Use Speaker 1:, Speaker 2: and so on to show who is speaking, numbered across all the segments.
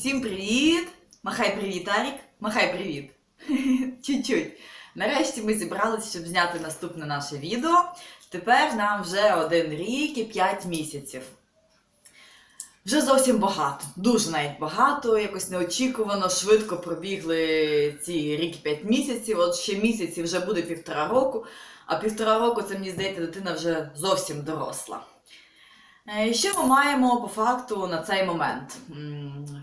Speaker 1: Всім привіт! Махай привіт, Арік! Махай привіт! Чуть-чуть. Нарешті ми зібралися, щоб зняти наступне наше відео. Тепер нам вже один рік і 5 місяців. Вже зовсім багато, дуже навіть багато, якось неочікувано, швидко пробігли ці рік і 5 місяців. От ще місяці вже буде півтора року, а півтора року це мені здається, дитина вже зовсім доросла. Е, Що ми маємо по факту на цей момент?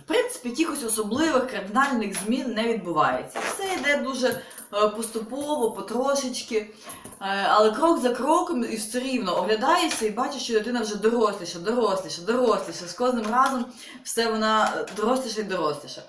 Speaker 1: В принципі, якихось особливих кардинальних змін не відбувається. Все йде дуже е, поступово, потрошечки, Е, але крок за кроком і все рівно оглядаєшся і бачиш, що дитина вже доросліша, доросліша, доросліша. З кожним разом все вона доросліша і доросліша.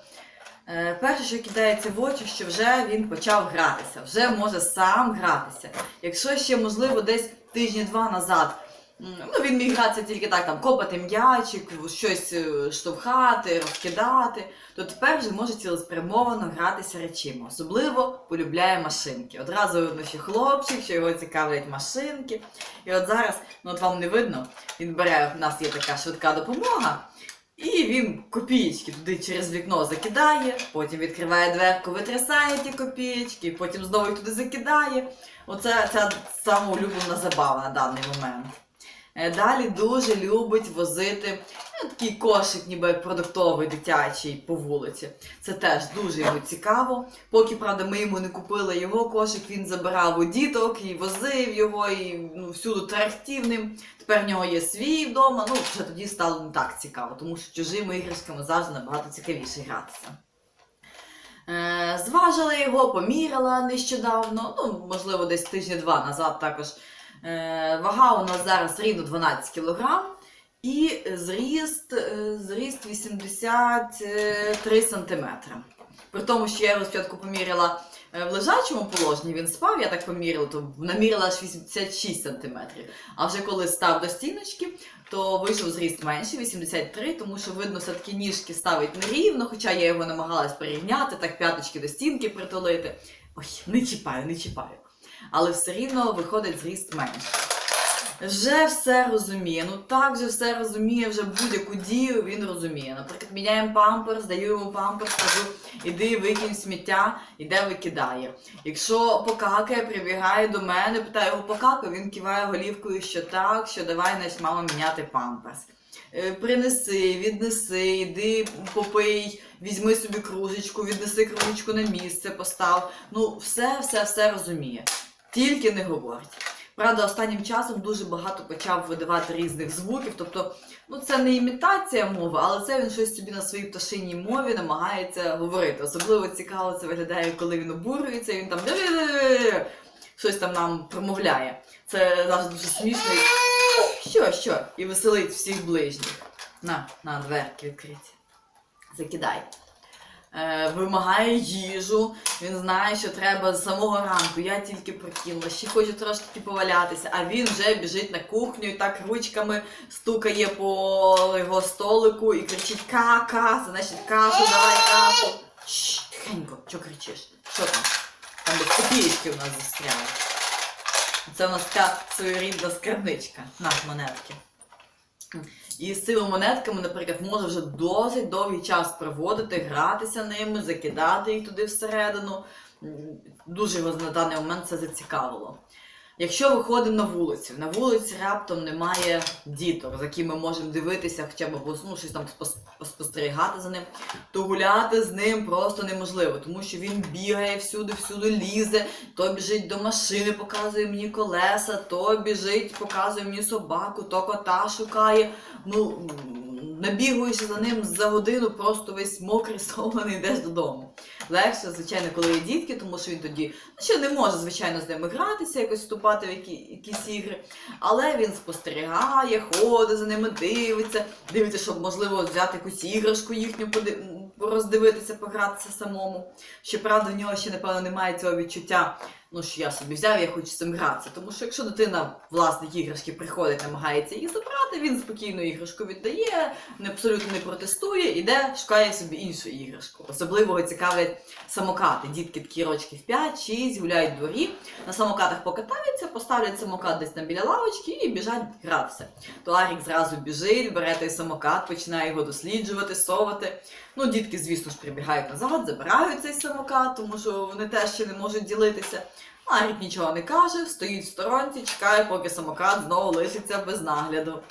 Speaker 1: Перше, що кидається в очі, що вже він почав гратися, вже може сам гратися. Якщо ще, можливо, десь тижні-два назад ну, він міг гратися тільки так, там, копати м'ячик, щось е, штовхати, розкидати, то тепер вже може цілеспрямовано гратися речима. Особливо полюбляє машинки. Одразу видно, що хлопчик, що його цікавлять машинки. І от зараз, ну от вам не видно, він бере, у нас є така швидка допомога. І він копієчки туди через вікно закидає, потім відкриває дверку, витрясає ті копієчки, потім знову їх туди закидає. Оце ця сама улюблена забава на даний момент. Е, Далі дуже любить возити ну, такий кошик, ніби продуктовий дитячий по вулиці. Це теж дуже йому цікаво. Поки, правда, ми йому не купили його кошик, він забирав у діток і возив його, і ну, всюди терехтів ним. Тепер в нього є свій вдома. Ну, вже тоді стало не так цікаво, тому що чужими іграшками завжди набагато цікавіше гратися. Е, зважила його, поміряла нещодавно, ну, можливо, десь тижні-два назад також. Е, вага у нас зараз рівно 12 кг. І зріст, е, зріст 83 см. При тому, що я його спочатку поміряла е, в лежачому положенні, він спав, я так поміряла, то наміряла аж 86 см. А вже коли став до стіночки, то вийшов зріст менше, 83, тому що видно, все-таки ніжки ставить нерівно, хоча я його намагалась порівняти, так п'яточки до стінки притулити. Ой, не чіпаю, не чіпаю. Але все рівно виходить зріст менше. Вже все розуміє. Ну так же все розуміє, вже будь-яку дію він розуміє. Наприклад, міняємо памперс, даю йому памперс, кажу, іди викинь сміття, іде викидає. Якщо покакає, прибігає до мене, питає його покакає, він киває голівкою, що так, що давай значить, мама міняти памперс. Е, Принеси, віднеси, іди попий, візьми собі кружечку, віднеси кружечку на місце, постав. Ну, все, все, все розуміє. Тільки не говорить. Правда, останнім часом дуже багато почав видавати різних звуків. Тобто, ну це не імітація мови, але це він щось собі на своїй пташиній мові намагається говорити. Особливо цікаво це виглядає, коли він обурюється, і він там щось там нам промовляє. Це завжди дуже смішно. Що, що? І веселить всіх ближніх. На, на дверки відкриті. Закидай. Е, вимагає їжу, він знає, що треба з самого ранку. Я тільки прокинула, ще хочу трошки повалятися, а він вже біжить на кухню і так ручками стукає по його столику і кричить ка-ка, значить кашу, давай кашу. Тихенько, що кричиш? Що там? Там десь копієчки у нас застряли. Це у нас така своєрідна скарбничка на монетки. І з цими монетками, наприклад, може вже досить довгий час проводити, гратися ними, закидати їх туди всередину. Дуже його на даний момент це зацікавило. Якщо виходимо на вулицю, на вулиці раптом немає діток, за якими ми можемо дивитися, хоча б ну, щось там спос- спостерігати за ним, то гуляти з ним просто неможливо, тому що він бігає всюди, всюди лізе, то біжить до машини, показує мені колеса, то біжить, показує мені собаку, то кота шукає. Ну, набігуєшся за ним за годину, просто весь мокрий, стомлений, йдеш додому. Легше, звичайно, коли є дітки, тому що він тоді ще не може, звичайно, з ними гратися, якось вступати в які, якісь ігри. Але він спостерігає, ходить за ними, дивиться, дивиться, щоб можливо взяти якусь іграшку їхню, поди- роздивитися, погратися самому. Щоправда, в нього ще, напевно, немає цього відчуття ну що я собі взяв, я хочу цим гратися. Тому що якщо дитина власник іграшки приходить, намагається її забрати, він спокійно іграшку віддає, не абсолютно не протестує, іде, шукає собі іншу іграшку. Особливо цікавлять самокати. Дітки такі рочків 5-6, гуляють в дворі, на самокатах покатаються, поставлять самокат десь там біля лавочки і біжать гратися. То Арік зразу біжить, бере той самокат, починає його досліджувати, совати. Ну, дітки, звісно ж, прибігають назад, забирають цей самокат, тому що вони теж ще не можуть ділитися. Арік нічого не каже, стоїть в сторонці, чекає, поки самокат знову лишиться без нагляду.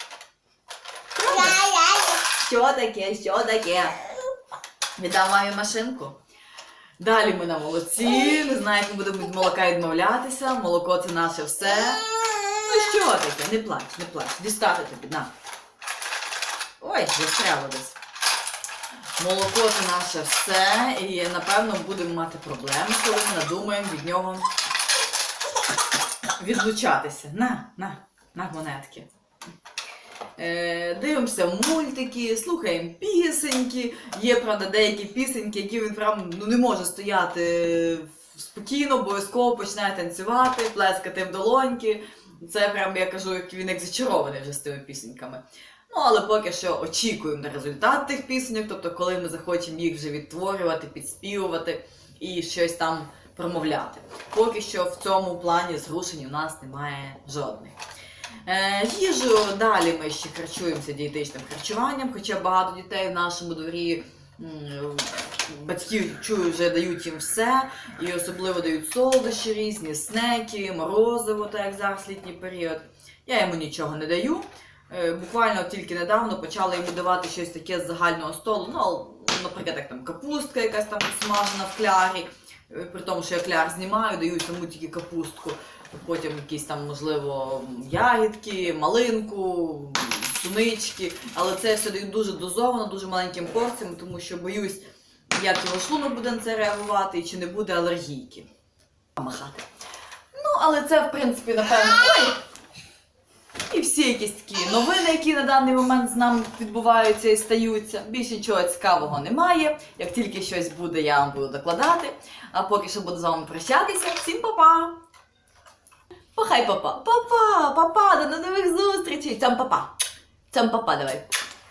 Speaker 1: Що таке, що таке? Віддам мамі машинку. Далі ми на молоці. Не знаю, як ми будемо від молока відмовлятися. Молоко це наше все. Ну що таке? Не плач, не плач. Дістати тобі, на. Ой, застряло десь. Молоко це наше все, і напевно будемо мати проблеми, коли ми надумаємо від нього відлучатися. На, на, на монетки. Е, дивимося мультики, слухаємо пісеньки. Є, правда, деякі пісеньки, які він прям ну, не може стояти спокійно, обов'язково починає танцювати, плескати в долоньки. Це прям, я кажу, він як зачарований вже з тими пісеньками. Ну, але поки що очікуємо на результат тих пісеньок, тобто, коли ми захочемо їх вже відтворювати, підспівувати і щось там промовляти. Поки що в цьому плані зрушень у нас немає жодних. Е, їжу далі ми ще харчуємося дієтичним харчуванням, хоча багато дітей в нашому дворі батьки чую, вже дають їм все, і особливо дають солодощі різні, снеки, морозиво, так як зараз літній період. Я йому нічого не даю. Е, Буквально тільки недавно почали йому давати щось таке з загального столу. Ну, наприклад, як там капустка якась там смажена в клярі. Е, При тому, що я кляр знімаю, даю йому тільки капустку. Потім якісь там, можливо, ягідки, малинку, сунички. Але це все даю дуже дозовано, дуже маленьким порціям, тому що боюсь, як його шлунок буде на це реагувати і чи не буде алергійки. Махати. Ну, але це, в принципі, напевно. Ой! І всі якісь такі новини, які на даний момент з нами відбуваються і стаються. Більше нічого цікавого немає. Як тільки щось буде, я вам буду докладати. А поки що буду з вами прощатися. Всім па-па! Пахай, папа! Папа! Папа! До нових зустрічей! Цям папа! Цям папа, давай!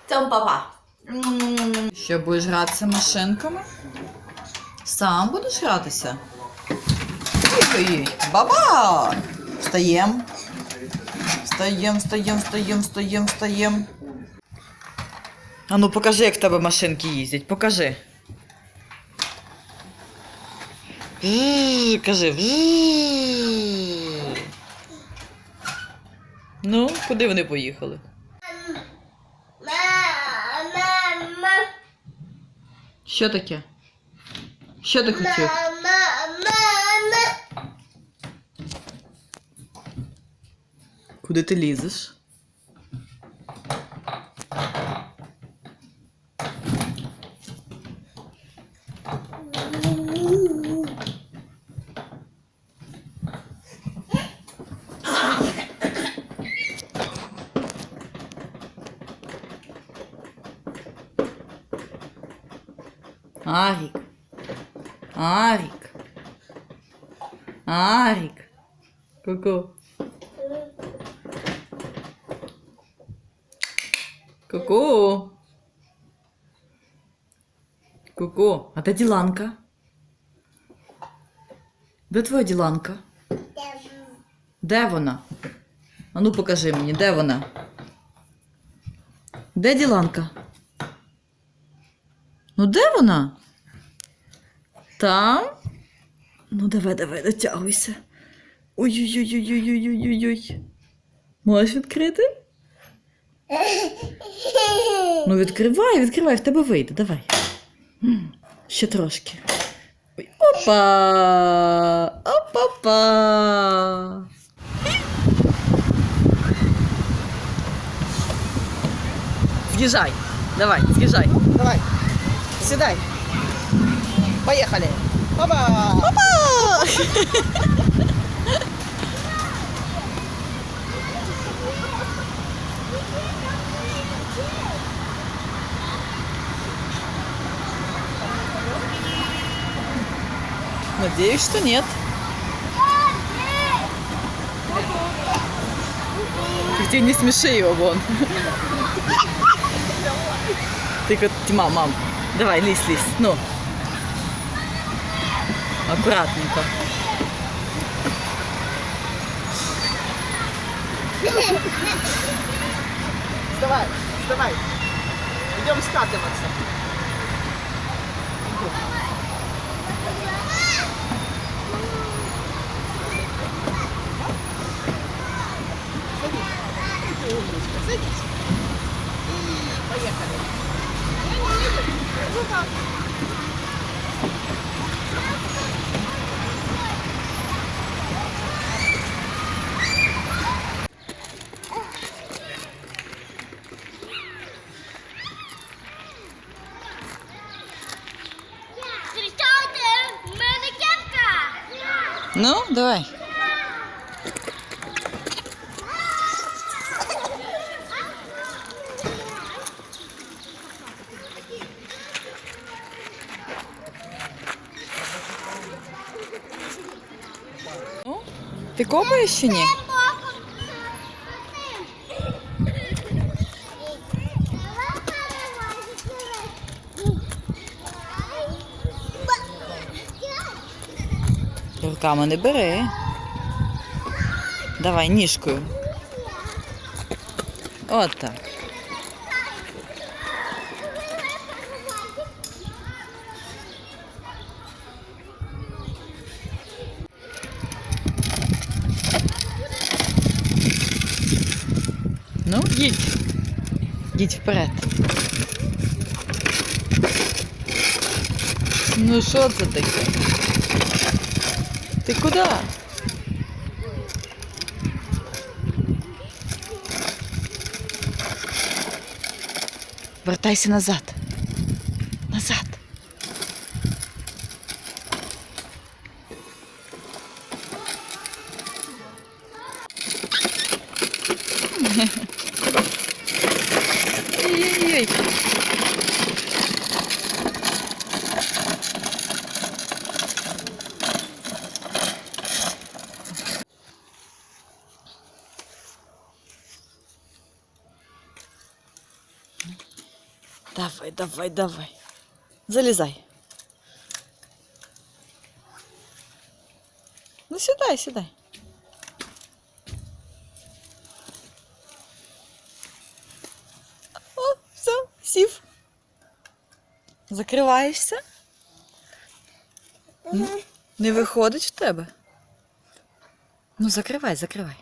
Speaker 1: Цям папа! Що будеш гратися машинками? Сам будеш гратися? Ой-ой-ой! Баба! Встаєм! Встаєм, встаєм, встаєм, встаєм, встаєм. А ну покажи, як в тебе машинки їздять. Покажи. Кажи. вжжж. Ну, куди вони поїхали? Що таке? Що ти хотів?
Speaker 2: мама, мама.
Speaker 1: Куди ти лізеш? Арік. Арік. Ку-ку. Ку-ку. А де Діланка? Де твоя Діланка? Де вона? А ну покажи мені, де вона? Де Діланка? Ну де вона? Там? Ну давай, давай, дотягуйся. Ой-ой-ой-ой-ой-ой-ой-ой. Можеш відкрити? Ну відкривай, відкривай, в тебе вийде, давай. Ще трошки. Опа! Опа-па! З'їжджай. Давай, з'їжджай.
Speaker 3: Давай, седай. Поехали. Опа!
Speaker 1: Опа! Надеюсь, что нет. Где не смеши его вон. Ты как тьма, мам. Давай, лись, лись. Ну. Аккуратненько.
Speaker 3: Вставай. вставай. Идем скатываться. Садись. Ты умничка, садись. И поехали.
Speaker 2: Зустрічайте,
Speaker 1: Ну, давай. Ну, ти копаєш чи? Руками не бери. Давай ніжкою. От так. Ну, їдь. Їдь вперед. Ну що це таке? Ти куда? Вертайся. Назад. Ой-ой-ой. Давай, давай, давай. Залізай. Ну сідай, сідай. О, все, сів. Закриваєшся? Ну, Не виходить в тебе. Ну, закривай, закривай.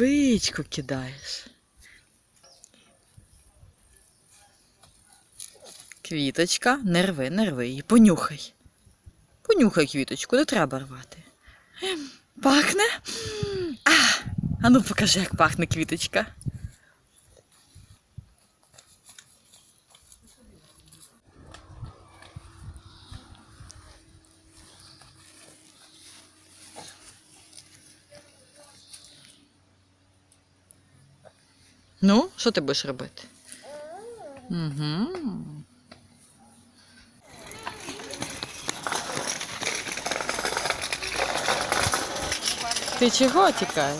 Speaker 1: Травичку кидаєш. Квіточка, не рви, не рви її. Понюхай. Понюхай квіточку, не треба рвати. Пахне? А, а ну покажи, як пахне квіточка. Ну, що ти будеш робити? Угу. Ти чого тікаєш?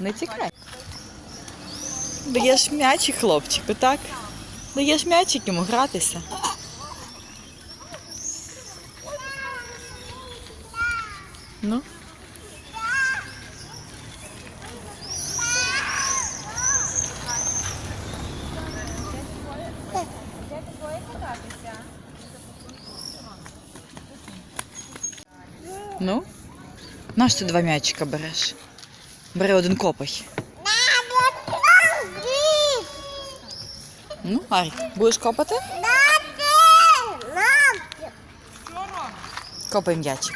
Speaker 1: Не тікай. Даєш м'ячик хлопчику, так? Даєш м'ячик йому гратися. Ну. Ну? Наш ти два м'ячика береш? Бери один копай. Ну, Арік, будеш копати? Копай м'ячик.